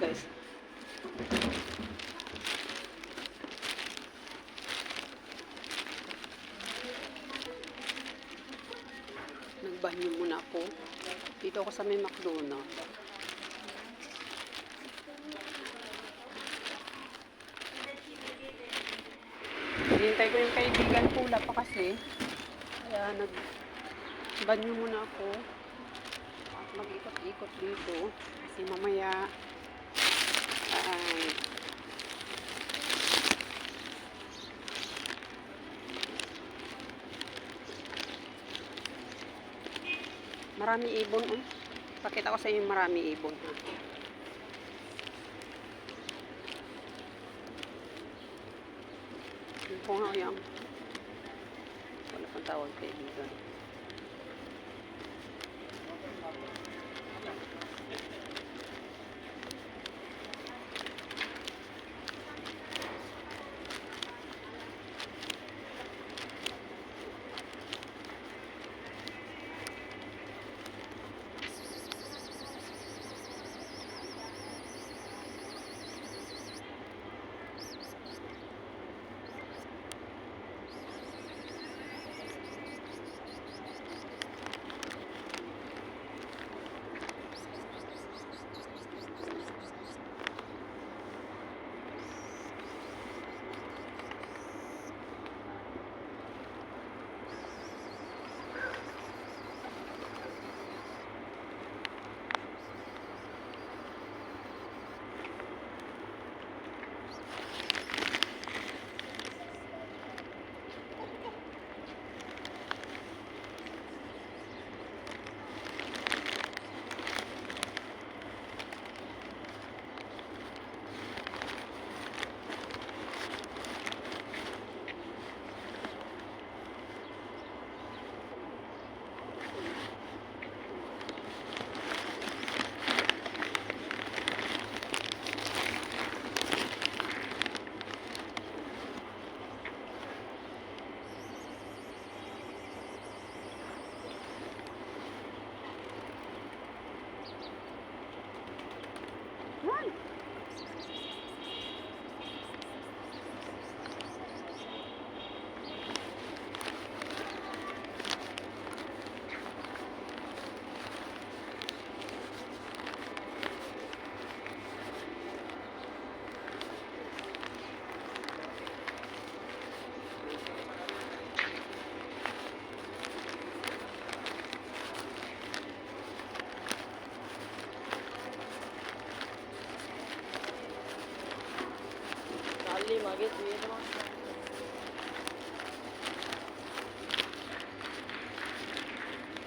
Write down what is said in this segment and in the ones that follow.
guys. Nagbanyo muna ako. Dito ako sa may McDonald's. Hinintay ko yung kaibigan ko, wala pa kasi. Kaya nag banyo muna ako. Mag-ikot-ikot dito. Kasi mamaya marami ibon oh. Pakita ko sa inyo yung marami ibon ha. Yung po nga yan. Wala pang tawag kaibigan.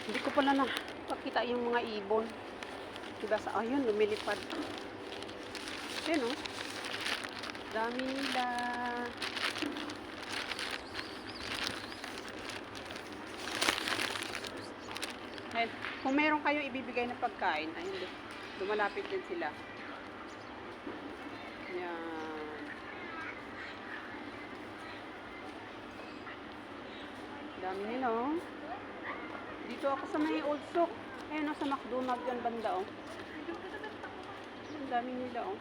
Hindi ko pala na pakita yung mga ibon. Diba sa ayun, lumilipad. Yan oh. Dami nila. Ayun. Kung meron kayong ibibigay na pagkain, ayun, lu- lumalapit din sila. Yan. Dami nila oh. Dito ako sa may old stock. Ayun, nasa McDonald's yan banda, oh. Ang dami nila, oh.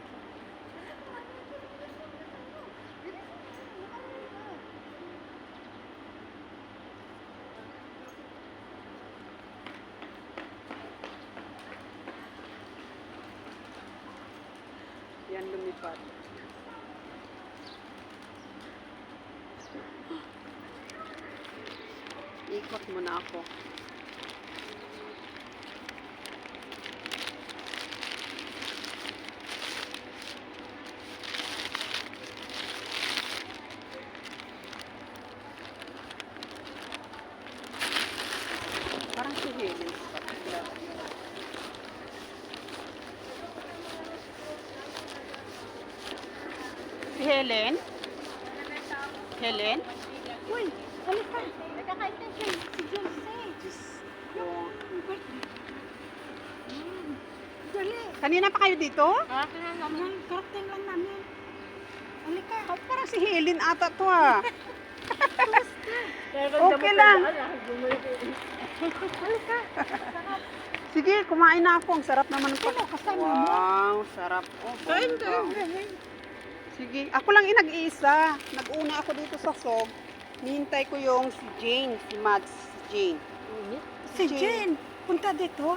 Yan lumipad. Ikot muna ako. Parang si Helen. Helen? Uy, halika. Nagkakain na siya si James eh. Diyos ko. Hmm. Dali. Kanina pa kayo dito? Karating lang namin. Karating lang namin. Halika. Oh, parang si Helen ata to ah. Okay lang. Halika. Halika. Sige, kumain na ako. Ang sarap naman po. Sino kasama mo? Wow, sarap. Oh, Kain bongga. ka. kain. Sige, ako lang inag-iisa. Nag-una ako dito sa SOG. Nihintay ko yung si Jane, si Mads, si Jane. Si Jane, punta dito.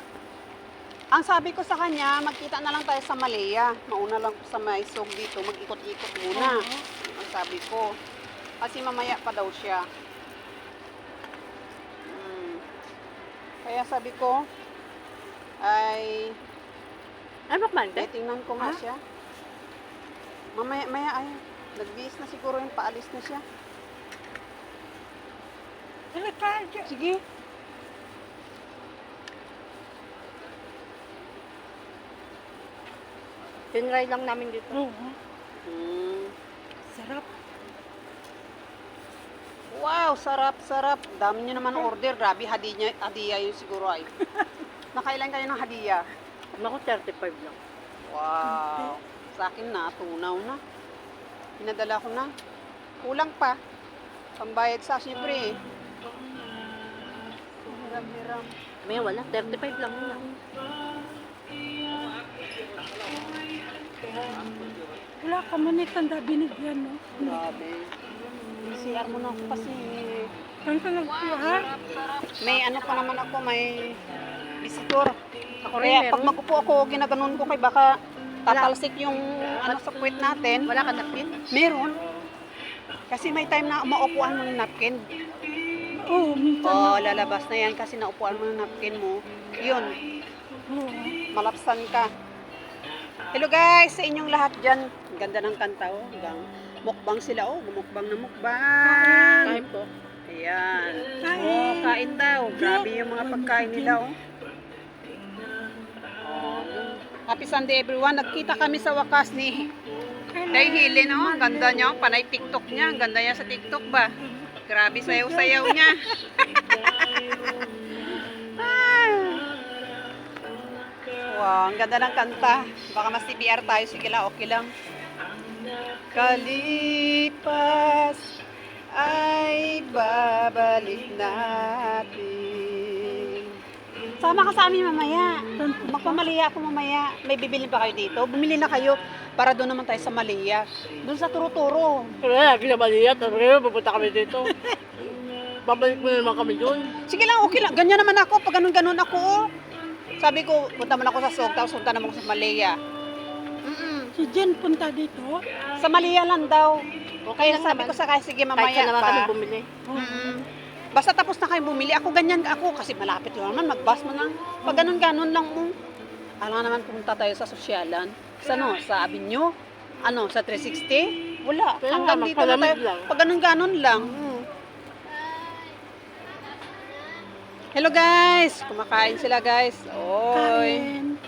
Ang sabi ko sa kanya, magkita na lang tayo sa Malaya. Mauna lang sa may SOG dito, mag-ikot-ikot muna. Oo. Ang sabi ko. Kasi mamaya pa daw siya. Hmm. Kaya sabi ko, ay, Ano ba eh, tingnan ko nga Ha? siya. Mamaya, maya ay, nagbihis na siguro yung paalis na siya. Sige. Tinry lang namin dito. Oo. Hmm. Sarap. Wow, sarap, sarap. Dami niyo naman order. Grabe, hadiya, hadiya yun siguro ay. Nakailan kayo ng hadiya? Naku, 35 lang. Wow. Sa akin na, tunaw na. Pinadala ko na. Kulang pa. Pambayad sa siyempre eh. Hiram-hiram. May wala, 35 lang yun. Wala ka man ikanda binigyan, no? Grabe. CR mo na ako kasi Saan ka nagkuha? may ano pa naman ako, may visitor. Ako rin, pag magupo ako, ginaganon ko kay baka tatalsik yung ano sa puwet natin. Wala ka napin? Meron. Kasi may time na maupuan mo ng napkin. Oo, minsan. Oo, lalabas na yan kasi naupuan mo ng napkin mo. Yun, malapsan ka. Hello guys, sa inyong lahat dyan. Ganda ng kanta oh. Hanggang mukbang sila oh. Mukbang na mukbang. Kain po. Ayan. Kain. Oh, kain daw. Grabe yung mga pagkain nila oh. Oh. Happy Sunday everyone. Nagkita kami sa wakas ni Day Helen oh. Ang ganda niya. oh. Panay TikTok niya. Ang ganda niya sa TikTok ba? Grabe sayaw-sayaw niya. wow, ang ganda ng kanta. Baka mas TBR tayo. Sige lang, okay lang. Kalipas ay babalik natin. Sama ka sa amin mamaya. Magpamaliya ako mamaya. May bibili ba kayo dito? Bumili na kayo para doon naman tayo sa Malia. Doon sa Turuturo. Kaya, ginabaliya. Talaga, pupunta kami dito. Babalik mo naman kami doon. Sige lang, okay lang. Ganyan naman ako. Pag ganun-ganun ako, oh. Sabi ko, punta man ako sa Sog, tapos punta naman ako sa Malaya. Mm-mm. Si Jane punta dito. Sa Malaya lang daw. Okay Kaya lang sabi naman. ko sa kaya, sige Kahit mamaya saan naman kami bumili. Mm-mm. Basta tapos na kayo bumili. Ako ganyan ako kasi malapit lang naman. Mag-bus mo lang. Pag ganun-ganun lang mo. Alam naman pumunta tayo sa sosyalan. Sa ano? Sa Avenue? Ano? Sa 360? Wala. Kaya Hanggang dito na tayo. lang. Pag ganun-ganun lang. Mm. Hello guys! Kumakain sila guys. Oy. Kain.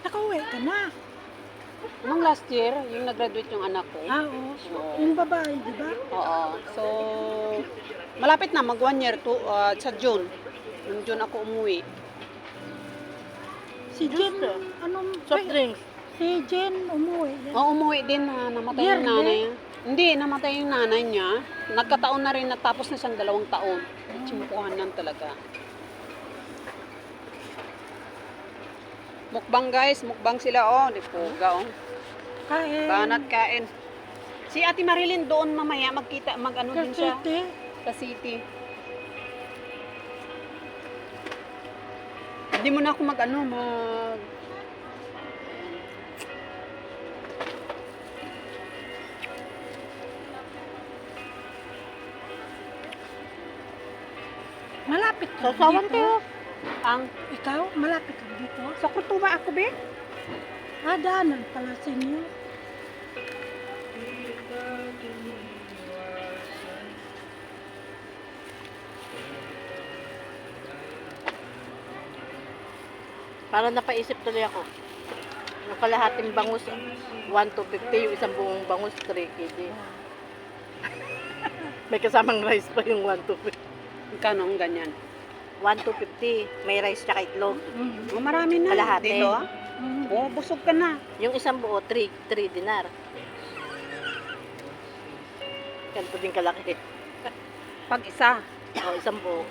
Nakauwi ka na. Nung last year, yung nag-graduate yung anak ko. Ah, oo. Oo. Yung babae, di ba? Oo. So, malapit na, mag one year to, uh, sa June. Yung June ako umuwi. Si Jane, anong... Soft drinks. Si Jane umuwi. Oo, umuwi din na namatay yung Yearly? nanay. Hindi, namatay yung nanay niya. Nagkataon na rin, natapos na siyang dalawang taon. Chimukuhanan talaga. Mukbang guys, mukbang sila oh. Di puga oh. Kain. Banat kain. Si Ate Marilyn doon mamaya magkita, mag ano din siya Kasete. sa city. Hindi mo na ako mag ano, mag... Malapit ka Sasawan dito. tayo. Ang Ikaw, malapit ka dito. sa Kurtuba ako be? Ah, daanan pala sa inyo. Para napaisip tuloy ako. Yung kalahating bangus, 1 to 50. Yung isang buong bangus, 3 kg. May kasamang rice pa yung 1 to 50. Magkano ang ganyan? 1 to 50. May rice tsaka itlog. Mm. Oh, marami na. Kalahati. Dito ah. Mm. Oh, busog ka na. Yung isang buo, 3, 3 dinar. Ganito din kalaki. Pag isa. O, isang buo.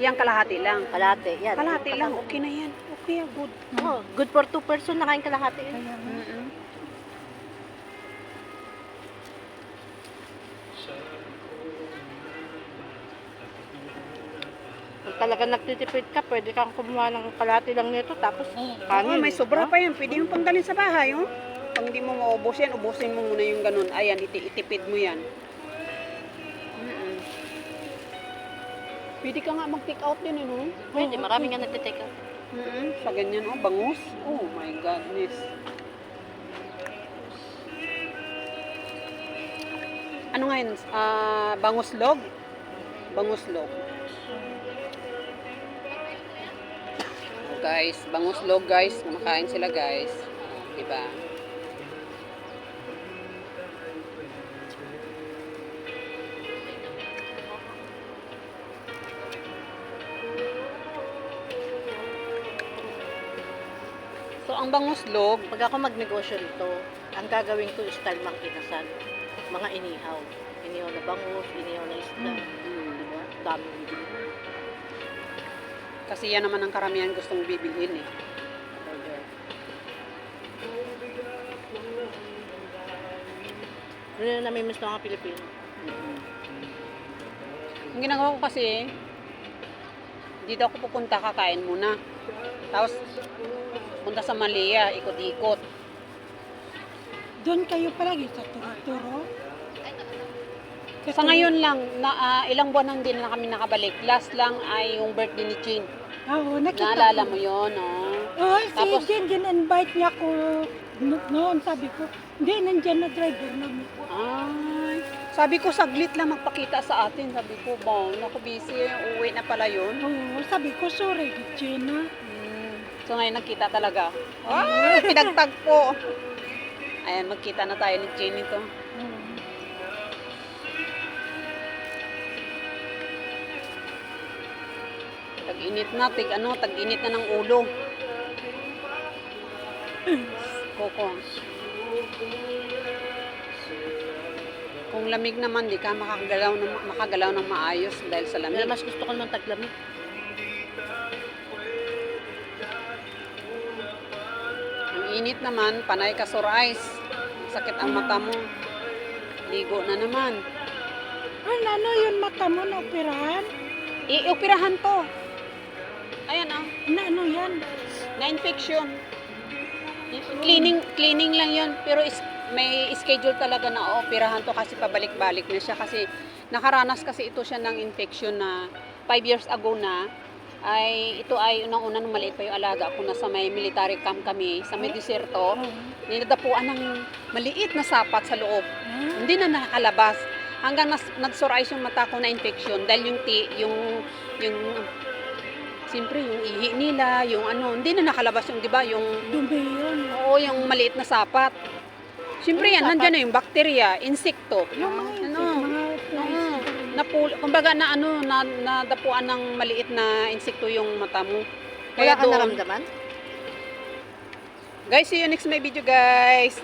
Yang kalahati lang. Kalahati, yan. Kalahati lang, okay na yan. Okay, good. Oh, good for two person na kain kalahati. Kaya nga. Talaga nagtitipid ka, pwede kang kumuha ng kalahati lang nito, tapos Oo, kanin. may sobra pa yan. Pwede yung pangdalin sa bahay, oh. Pag hindi mo maubos yan, ubusin mo muna yung ganun. Ayan, iti itipid mo yan. Mm-mm. Pwede ka nga mag-take out din, eh, no? Pwede, Oo, marami nga nagtitake out. Mm-mm. Sa ganyan, oh, bangus. Oh my goodness. Ano nga yun? Ah, bangus log? Guys, bangus log guys. Kumakain sila guys. Diba? So, ang bangus log, Pag ako magnegosyo nito, ang gagawin ko is style mang kinasal. Mga inihaw. Inihaw na bangus, inihaw na isda. mm, Diba? Dami. Kasi yan naman ang karamihan gustong bibilhin eh. Ano yung namimiss ng mga Pilipino? Ang ginagawa ko kasi, dito ako pupunta, kakain muna. Tapos, punta sa Malia, ikot-ikot. Doon kayo palagi sa turo-turo. Sa ngayon lang, na, ah, ilang buwan nang din na kami nakabalik. Last lang ay yung birthday ni Chin. Oo, nakita Naalala ko. mo yon oh. Oh, si Tapos- Jen, din-invite niya no- noon. Sabi ko, hindi, nandyan na driver namin. Ay, sabi ko saglit lang magpakita sa atin. Sabi ko, bong, naku busy, uwi na pala yun. Oo, sabi ko, sorry, Jenna. Hmm. So ngayon nagkita talaga. Ay, pinagtagpo. Ayan, magkita na tayo ni Chin ito. Tag-init na, tig ano, tag-init na ng ulo. Koko. Kung lamig naman, di ka makagalaw ng, makagalaw ng maayos dahil sa Pero lamig. mas gusto ko naman taglamig. Ang init naman, panay ka sore eyes. Sakit ang mata mo. Ligo na naman. Ano, ano yun mata mo na operahan? I-operahan to. Na ano yan? na-infection. Cleaning, cleaning lang yon pero is, may schedule talaga na operahan to kasi pabalik-balik na siya. Kasi nakaranas kasi ito siya ng infection na 5 years ago na. Ay ito ay unang-una nung maliit pa yung alaga ako nasa may military camp kami sa may deserto Oo. ninadapuan ng maliit na sapat sa loob. Ah, hindi na nakalabas. Hanggang nas, nag-sore eyes yung mata ko na infection dahil yung ti, yung yung siyempre yung ihi nila, yung ano, hindi na nakalabas yung 'di ba, yung dumi yun. oo, yung maliit na sapat. Siyempre yan, sapat? nandiyan na yung bakterya, insekto. Yung mga ano, mga oo, napul, kumbaga na ano, na, nadapuan ng maliit na insekto yung mata mo. Wala ka doon- naramdaman? Guys, see you next my video guys.